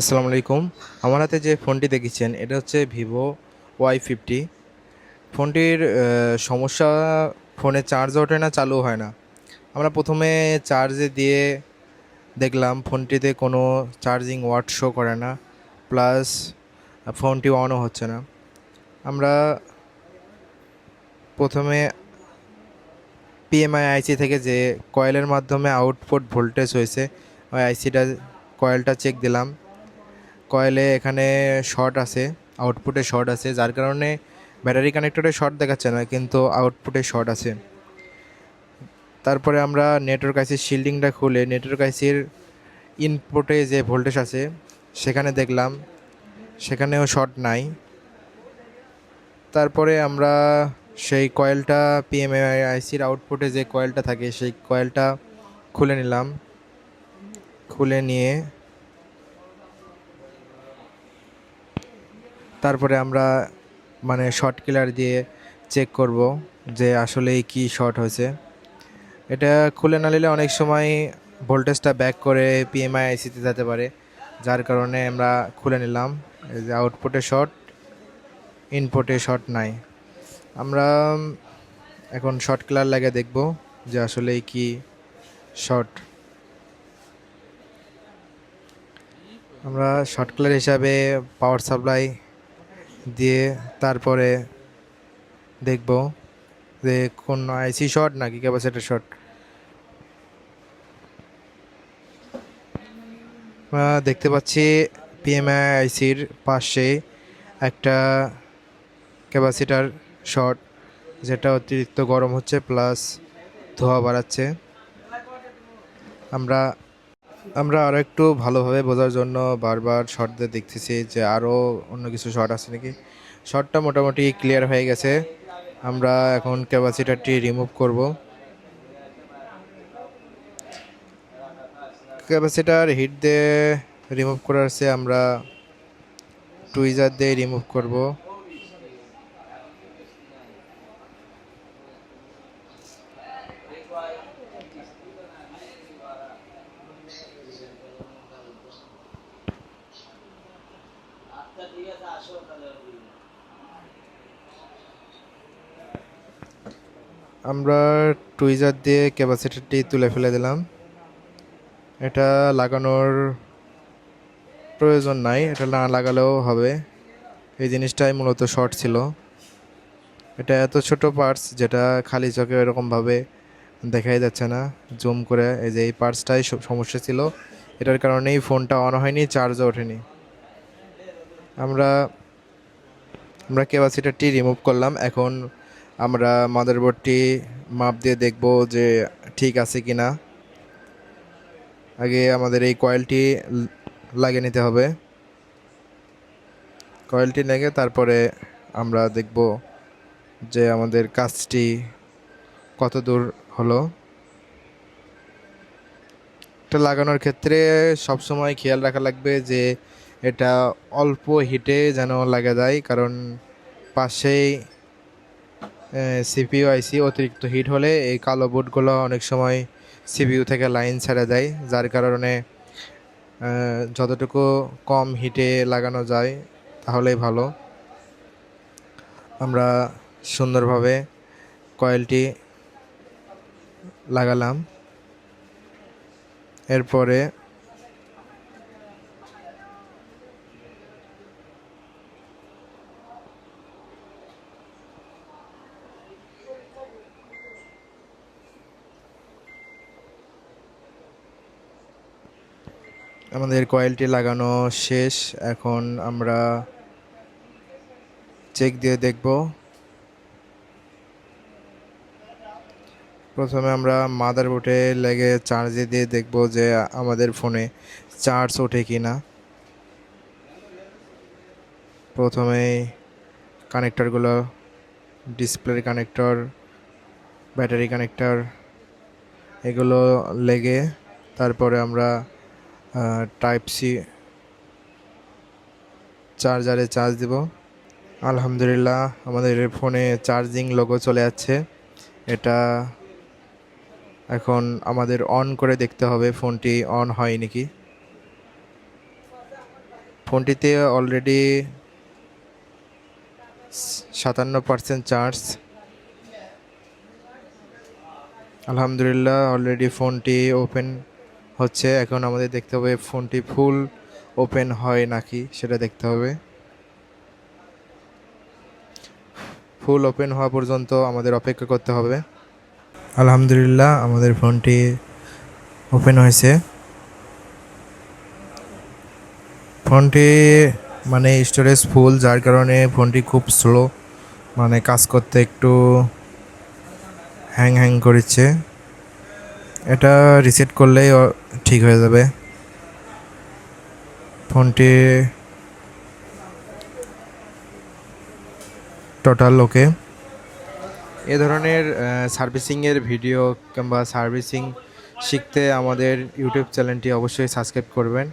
আসসালামু আলাইকুম। আমার হাতে যে ফোনটি দেখেছেন, এটা হচ্ছে ভিভো ওয়াই ফিফটি। ফোনটির সমস্যা, ফোনে চার্জ ওঠে না, চালু হয় না। আমরা প্রথমে চার্জে দিয়ে দেখলাম ফোনটিতে কোনো চার্জিং ওয়াট শো করে না প্লাস ফোনটি অনও হচ্ছে না। আমরা প্রথমে পিএমআই আইসি থেকে যে কয়েলের মাধ্যমে আউটপুট ভোল্টেজ হয়েছে, ওই আইসিটা কয়েলটা চেক দিলাম। কয়েলে এখানে শর্ট আছে আউটপুটে শর্ট আছে, যার কারণে ব্যাটারি কানেক্টরে শর্ট দেখাচ্ছে না, কিন্তু আউটপুটে শর্ট আছে। তারপরে আমরা নেটওয়ার্ক আইসির শিল্ডিংটা খুলে নেটওয়ার্ক আইসির ইনপুটে যে ভোল্টেজ আছে, সেখানে দেখলাম, সেখানেও শর্ট নাই। তারপরে আমরা সেই কয়েলটা পিএমআই আইসির আউটপুটে যে কয়েলটা থাকে, সেই কয়েলটা খুলে নিলাম। খুলে নিয়ে তারপরে আমরা মানে শর্ট কিলার দিয়ে চেক করব যে আসলেই কি শর্ট হয়েছে। এটা খুলে না নিলে অনেক সময় ভোল্টেজটা ব্যাক করে পিএমআই আইসিতে যেতে পারে, যার কারণে আমরা খুলে নিলাম। যে আউটপুটে শর্ট ইনপুটে শর্ট নাই। আমরা, এখন শর্ট কিলার লাগে দেখব যে আসলেই কি শর্ট আমরা শর্ট কিলার হিসাবে পাওয়ার সাপ্লাই দিয়ে তারপরে দেখব যে কোন আইসি শর্ট নাকি ক্যাপাসিটার শর্ট দেখতে পাচ্ছি পিএমআই আইসির পাশে একটা ক্যাপাসিটার শর্ট যেটা অতিরিক্ত গরম হচ্ছে প্লাস ধোয়া বাড়াচ্ছে। আমরা আমরা আরও একটু ভালোভাবে বোঝার জন্য বারবার শর্ট দিয়ে দেখতেছি যে আরও অন্য কিছু শর্ট আছে নাকি? শর্টটা মোটামুটি ক্লিয়ার হয়ে গেছে। আমরা এখন ক্যাপাসিটারটি রিমুভ করব। ক্যাপাসিটার হিট দিয়ে রিমুভ করার চেয়ে আমরা টুইজার দিয়ে রিমুভ করব। আমরা টুইজার দিয়ে ক্যাপাসিটারটি তুলে ফেলে দিলাম। এটা লাগানোর প্রয়োজন নাই, এটা না লাগালেও হবে। এই জিনিসটাই মূলত শর্ট ছিল। এটা এত ছোট পার্টস যেটা খালি চোখে এরকমভাবে দেখাই যাচ্ছে না। জুম করে এই যে এই পার্টসটাই সমস্যা ছিল। এটার কারণেই ফোনটা অন হয়নি চার্জও ওঠেনি। আমরা আমরা ক্যাপাসিটারটি রিমুভ করলাম। এখন আমরা মাদারবোর্ডটি মাপ দিয়ে দেখব যে ঠিক আছে কি না আগে আমাদের এই কয়েলটি লাগিয়ে নিতে হবে। কয়েলটি লেগে তারপরে আমরা দেখব যে আমাদের কাজটি কত দূর হলো। এটা লাগানোর ক্ষেত্রে সবসময় খেয়াল রাখা লাগবে যে এটা অল্প হিটে যেন লাগা যায় কারণ পাশেই সিপিইউ আইসি অতিরিক্ত হিট হলে এই কালো বোর্ডগুলো অনেক সময় সিপিইউ থেকে লাইন ছেড়ে দেয়, যার কারণে যতটুকু কম হিটে লাগানো যায় তাহলেই ভালো। আমরা সুন্দরভাবে কয়েলটি লাগালাম। এরপরে আমাদের কয়েলটি লাগানো শেষ। এখন আমরা চেক দিয়ে দেখব। প্রথমে আমরা মাদার বোর্ডে লেগে চার্জে দিয়ে দেখব যে আমাদের ফোনে চার্জ ওঠে কি না প্রথমে কানেক্টরগুলো, ডিসপ্লের কানেক্টর, ব্যাটারি কানেক্টর, এগুলো লেগে, তারপরে আমরা টাইপ সি চার্জারে চার্জ দিব। আলহামদুলিল্লাহ, আমাদের ফোনে চার্জিং লোগো চলে যাচ্ছে। এটা এখন আমাদের অন করে দেখতে হবে ফোনটি অন হয় নাকি। ফোনটিতে অলরেডি সাতান্ন পার্সেন্ট চার্জ আলহামদুলিল্লাহ অলরেডি ফোনটি ওপেন হচ্ছে, এখন আমাদের দেখতে হবে ফোনটি ফুল ওপেন হয় নাকি, সেটা দেখতে হবে। ফুল ওপেন হওয়া পর্যন্ত আমাদের অপেক্ষা করতে হবে। আলহামদুলিল্লাহ, আমাদের ফোনটি ওপেন হয়েছে। ফোনটি মানে স্টোরেজ ফুল যার কারণে ফোনটি খুব স্লো মানে কাজ করতে একটু হ্যাং হ্যাং করছে। এটা রিসেট করলেই ঠিক হয়ে যাবে। ফোনটি টোটাল ওকে এ ধরনের সার্ভিসিংয়ের ভিডিও কিংবা সার্ভিসিং শিখতে আমাদের ইউটিউব চ্যানেলটি অবশ্যই সাবস্ক্রাইব করবেন।